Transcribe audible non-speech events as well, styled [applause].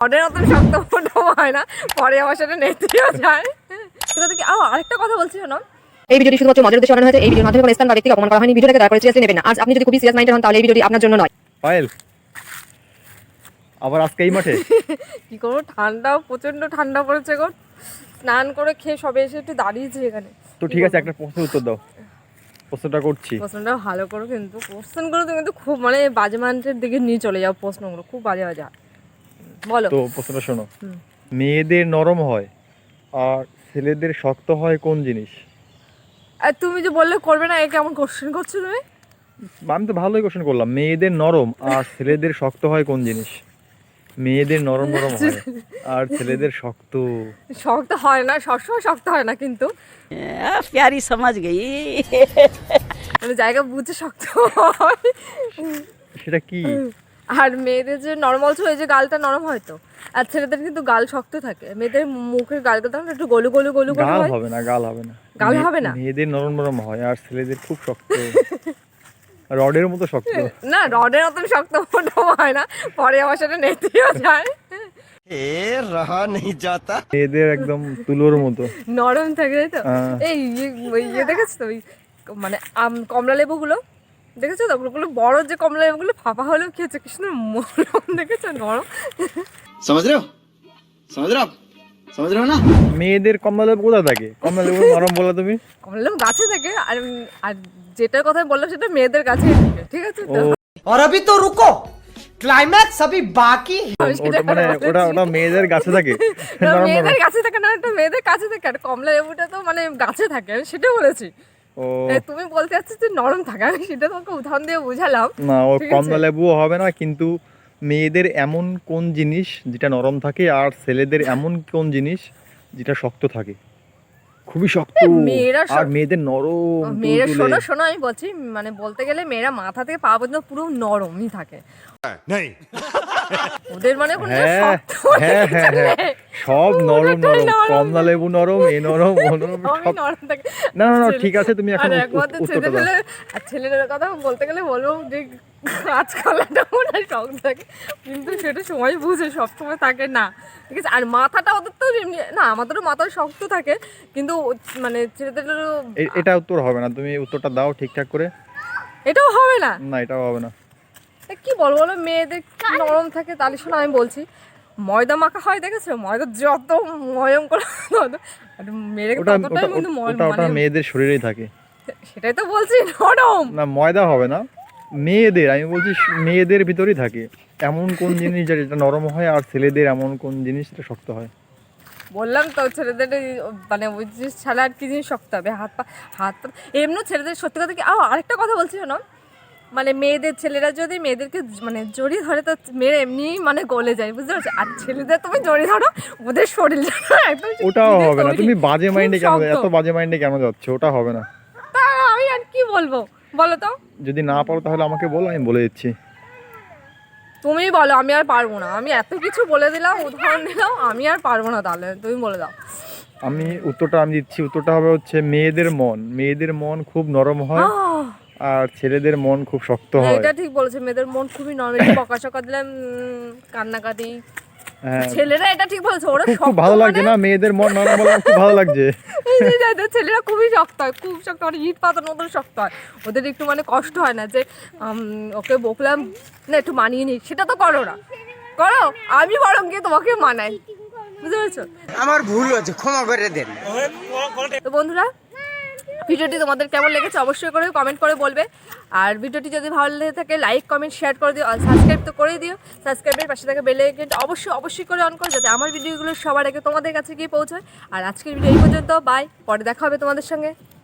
অর্ডের মতন শক্ত ফোটো হয় না পরে আমার সাথে নেতিও যায়। কোথা থেকে আও আরেকটা কথা বলছি শোনো। এই ভিডিওটি শুধুমাত্র মজার উদ্দেশ্যে বানানো হয়েছে এই ভিডিওর মাধ্যমে কোনো স্থান বা ব্যক্তিকে অপমান করা হয়নি ভিডিওটাকে দয়া করে সিরিয়াসলি নেবেন না। আজ আপনি যদি খুবই সিরিয়াস মাইন্ডেড হন তাহলে এই ভিডিওটি আপনার জন্য নয়। পায়েল আবার আজকে এই মাঠে? [laughs] কি করব? ঠান্ডাও প্রচণ্ড ঠান্ডা পড়েছে গো। স্নান করে খেয়ে সবে এসে একটু দাঁড়িয়েছি এখানে। তো ঠিক আছে একটা প্রশ্নের উত্তর দাও। প্রশ্নটা করছি। প্রশ্নটা ভালো করো কিন্তু। প্রশ্নগুলো তুমি কিন্তু খুব মানে বাজে মানুষের দিকে নিয়ে চলে যাও প্রশ্নগুলো। খুব বাজে বাজে। হয়। তো প্রশ্নটা শোনো। মেয়েদের নরম হয় আর ছেলেদের শক্ত হয় কোন জিনিস? আর তুমি যে বললে করবে না এ কেমন কোশ্চেন করছ তুমি? আমি তো ভালোই কোশ্চেন করলাম। মেয়েদের নরম আর ছেলেদের শক্ত হয় কোন জিনিস? মেয়েদের নরম নরম হয় আর ছেলেদের শক্ত। শক্ত হয় না সবসময় শক্ত হয় না কিন্তু। প্যারি সমাজ গেই। মানে জায়গা বুঝে শক্ত হয়। সেটা কি? আর মেয়েদের যে নর্মাল ছো যে গালটা নরম হয় তো আর ছেলেদের কিন্তু গাল শক্ত থাকে। মেয়েদের মুখের গাল গাল একটু গলু গলু গলু গোলু গাল হবে না গাল হবে না। গাল হবে না? মেয়েদের নরম নরম হয় আর ছেলেদের খুব শক্ত। রডের মতো শক্ত। [laughs] না রডের মতো শক্ত মোটো হয় না। পরে আমার সেটা নেতিও যায়। এ এদের একদম তুলোর মতো। নরম থাকে তাই তো? হ্যাঁ। এই ইয়ে, ইয়ে দেখেছ তো মানে কমলা লেবুগুলো দেখেছ তো? ওগুলো বড় যে কমলা লেবুগুলো ফাঁপা হলেও খেয়েছে কি সুন্দর মরম দেখেছ? নরম। সমাজ রেও সমাজ না? মেয়েদের কমলা লেবু কোথায় থাকে? কমলা লেবু নরম বলা তুমি। কমলা লেবু গাছে থাকে আর আর যেটার কথা বললাম সেটা মেয়েদের কাছে ঠিক আছে আর अभी তো রুকো ক্লাইম্যাক্স সবই বাকি মানে ওটা ওটা মেয়েদের গাছে থাকে। মেয়েদের গাছে থাকে না একটা মেয়েদের কাছে থাকে। আর কমলা লেবুটা তো মানে গাছে থাকে আমি সেটা বলেছি। ও। তুমি বলতে চাচ্ছিস যে নরম থাকে আমি সেটা তোমাকে উদাহরণ দিয়ে বুঝালাম। না ও কমলা লেবুও হবে না কিন্তু মেয়েদের এমন কোন জিনিস যেটা নরম থাকে আর ছেলেদের এমন কোন জিনিস যেটা শক্ত থাকে? খুবই শক্ত। মেয়েরা আর মেয়েদের নরম মেয়েরা। শোনো শোনো আমি বলছি মানে বলতে গেলে মেয়েরা মাথা থেকে পা পর্যন্ত পুরো নরমই থাকে। ওদের মানে কোনো হ্যাঁ হ্যাঁ হ্যাঁ হ্যাঁ। সব নরম নরম। কমলা লেবু নরম এ নরম ও নরম সব না না না ঠিক আছে তুমি এখন উত্তরটা দাও। আর ছেলেদের কথা বলতে গেলে বলব যে কাঁচকলাটা মনে হয় শক্ত থাকে কিন্তু সেটা সময় বুঝে সব সময় থাকে না। ঠিক আছে আর মাথাটা ওদের তো এমনি না আমাদেরও মাথা শক্ত থাকে কিন্তু মানে ছেলেদেরও এটা উত্তর হবে না। তুমি উত্তরটা দাও ঠিকঠাক করে। এটাও হবে না? না এটাও হবে না। কি বলব বলো মেয়েদের কি নরম থাকে তাহলে শোনো আমি বলছি ময়দা মাখা হয় দেখেছ? ময়দা যত ময়ম করে তত মেয়েদের ওটা ততটাই কিন্তু ময়- ওটা ওটা মানে মেয়েদের শরীরেই থাকে। সেটাই তো বলছি নরম। না ময়দা হবে না। মেয়েদের আমি বলছি মেয়েদের ভিতরেই থাকে। এমন কোন জিনিস যেটা নরম হয় আর ছেলেদের এমন কোন জিনিস যেটা শক্ত হয়? বললাম তো ছেলেদের মানে ওই জিনিস ছাড়া আর কি জিনিস শক্ত হবে? হাত পা হাত পা এমনি ছেলেদের সত্যি কথা কি আরেকটা কথা বলছি শোনো। মানে মেয়েদের ছেলেরা যদি মেয়েদেরকে মানে জড়িয়ে ধরে তো মেয়েরা এমনি মানে গলে যায় বুঝতে পারছ? আর ছেলেদের তুমি জড়িয়ে ধরো ওদের শরীর একদম [laughs] ওটাও হবে না। তুমি বাজে মাইন্ডে কেন এত বাজে মাইন্ডে কেন যাচ্ছ? ওটা হবে না। তা আমি আর কি বলব? বলো তো। যদি না পারো তাহলে আমাকে বলো আমি বলে দিচ্ছি। তুমি বলো আমি আর পারব না। আমি এত কিছু বলে দিলাম উদাহরণ দিলাম আমি আর পারব না তাহলে। তুমি বলে দাও। আমি উত্তরটা আমি দিচ্ছি। উত্তরটা হবে হচ্ছে মেয়েদের মন। মেয়েদের মন খুব নরম হয়। আর ছেলেদের মন খুব শক্ত হয় এটা ঠিক বলেছে মেয়েদের মন খুবই নর্মাল বকা চকা দিলে উম, কান্নাকাটি। হ্যাঁ। ছেলেরা এটা ঠিক বলেছে ওরা খুব ভালো মানে- লাগছে না? মেয়েদের মন নরম বলে খুব ভালো লাগছে। [laughs] এই যে যাদের ছেলেরা খুবই শক্ত হয় খুব শক্ত মানে ইট পাতার মতন শক্ত হয়। ওদের একটু মানে কষ্ট হয় না যে উম, ওকে বকলাম না একটু মানিয়ে নি সেটা তো করো না। করো আমি বরং গিয়ে তোমাকে মানাই। বুঝতে পেরেছ? আমার ভুল হয়েছে ক্ষমা করে দেন। তো বন্ধুরা ভিডিওটি তোমাদের কেমন লেগেছে অবশ্যই করে কমেন্ট করে বলবে। আর ভিডিওটি যদি ভালো লেগে থাকে লাইক কমেন্ট শেয়ার করে দিও সাবস্ক্রাইব তো করে দিও। সাবস্ক্রাইবের পাশে থাকা বেলে কিন্তু অবশ্যই অবশ্যই করে অন করো, যাতে আমার ভিডিওগুলো সবার আগে তোমাদের কাছে গিয়ে পৌঁছায়। আর আজকের ভিডিও এই পর্যন্ত বাই পরে দেখা হবে তোমাদের সঙ্গে।